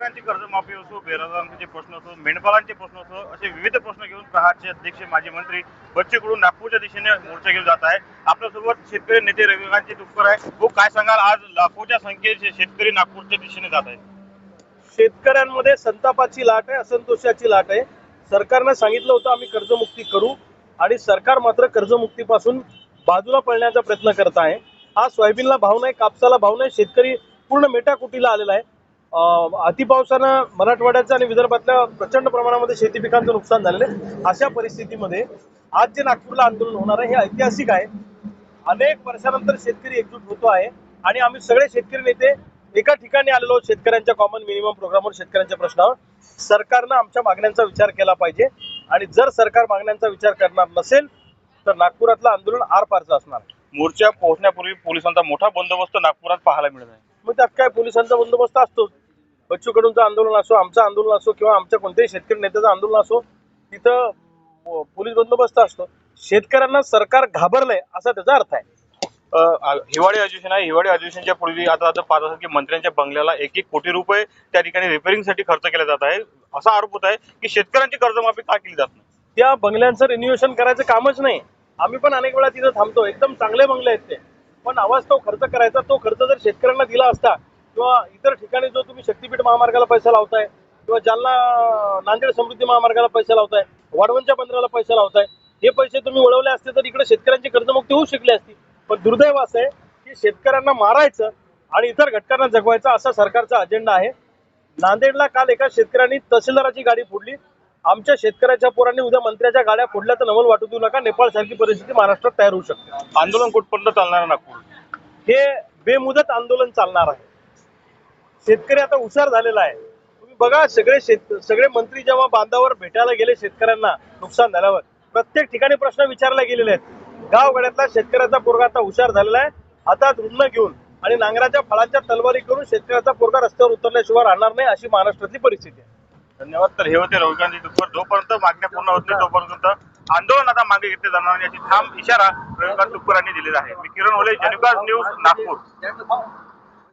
शेतकऱ्यांची कर्जमाफी असो बेरोजगारांचे प्रश्न असो मेंढपाळांचे प्रश्न असो असे विविध प्रश्न घेऊन प्रहारचे अध्यक्ष माजी मंत्री बच्चू नागपूरच्या दिशेने मोर्चा घेऊन जात आहे. आपल्यासोबत शेतकरी नेते रविकांतचे तुपकर आहे हो काय सांगाल? आज लाखोच्या संख्येचे शेतकरी नागपूरच्या दिशेने जात आहेत. शेतकऱ्यांमध्ये संतापाची लाट आहे असंतोषाची लाट आहे. सरकारनं सांगितलं होतं आम्ही कर्जमुक्ती करू आणि सरकार मात्र कर्जमुक्तीपासून बाजूला पळण्याचा प्रयत्न करत आहे. आज सोयाबीनला भाव नाही कापसाला भाव नाही शेतकरी पूर्ण मेटाकुटीला आलेला आहे. अतिपावसानं मराठवाड्याचं आणि विदर्भातल्या प्रचंड प्रमाणामध्ये शेती पिकांचं नुकसान झालेलं आहे. अशा परिस्थितीमध्ये आज जे नागपूरला आंदोलन होणार आहे हे ऐतिहासिक आहे. अनेक वर्षानंतर शेतकरी एकजूट होतो आहे आणि आम्ही सगळे शेतकरी नेते एका ठिकाणी आलेलो शेतकऱ्यांच्या कॉमन मिनिमम प्रोग्रामवर शेतकऱ्यांच्या प्रश्नावर. सरकारनं आमच्या मागण्यांचा विचार केला पाहिजे आणि जर सरकार मागण्यांचा विचार करणार नसेल तर नागपुरातलं आंदोलन आर पारचं असणार. मोर्चा पोहोचण्यापूर्वी पोलिसांचा मोठा बंदोबस्त नागपुरात पाहायला मिळत आहे. मग त्यात काय पोलिसांचा बंदोबस्त असतोच बच्चू कडूंचं आंदोलन असो आमचं आंदोलन असो किंवा आमच्या कोणत्याही शेतकरी नेत्याचं आंदोलन असो तिथं पोलीस बंदोबस्त असतो. शेतकऱ्यांना सरकार घाबरलंय असा त्याचा अर्थ आहे. हिवाळी अधिवेशन आहे. हिवाळी अधिवेशनच्या पूर्वी आता आता असाल की मंत्र्यांच्या बंगल्याला एक एक कोटी रुपये त्या ठिकाणी रिपेअरिंगसाठी खर्च केला जात आहे असा आरोप होत आहे की शेतकऱ्यांची कर्जमाफी का केली जात नाही? त्या बंगल्यांचं रिन्युएशन करायचं कामच नाही. आम्ही पण अनेक वेळा तिथं थांबतो. एकदम चांगले बंगले आहेत ते. पण आवाज तो खर्च करायचा तो खर्च जर शेतकऱ्यांना दिला असता किंवा इतर ठिकाणी जो तुम्ही शक्तीपीठ महामार्गाला पैसा लावताय किंवा जालना नांदेड समृद्धी महामार्गाला पैसा लावताय वाढवणच्या बंदराला पैसा लावताय हे पैसे तुम्ही वळवले असते तर इकडे शेतकऱ्यांची कर्जमुक्ती होऊ शकली असती. पण दुर्दैव असं आहे की शेतकऱ्यांना मारायचं आणि इतर घटकांना जगवायचा असा सरकारचा अजेंडा आहे. नांदेडला काल एका शेतकऱ्यांनी तहसीलदाराची गाडी फोडली. आमच्या शेतकऱ्याच्या पोरांनी उद्या मंत्र्याच्या गाड्या फोडल्या तर नवल वाटू देऊ नका. नेपाळ सारखी परिस्थिती महाराष्ट्रात तयार होऊ शकते. आंदोलन कुठपर्यंत चालणार नागपूर? हे बेमुदत आंदोलन चालणार आहे. शेतकरी आता हुशार झालेला आहे. तुम्ही बघा सगळे शेत सगळे मंत्री जेव्हा बांधावर भेटायला गेले शेतकऱ्यांना नुकसान झाल्यावर प्रत्येक ठिकाणी प्रश्न विचारले गेलेले आहेत. गावगड्यातला शेतकऱ्याचा पोरगा आता हुशार झालेला आहे. आता रुग्ण घेऊन आणि नांगराच्या फळांच्या तलवारी करून शेतकऱ्याचा पोरगा रस्त्यावर उतरल्याशिवाय राहणार नाही अशी महाराष्ट्रातली परिस्थिती आहे. धन्यवाद. तर हे होते रविकांत तुपकर जोपर्यंत मागण्या पूर्ण होत नाही तोपर्यंत आंदोलन आता मागे घेतले जाणार नाही. याची ठाम इशारा रविकांत तुपकर यांनी दिलेला आहे. मी किरण ओले जनविकास न्यूज नागपूर.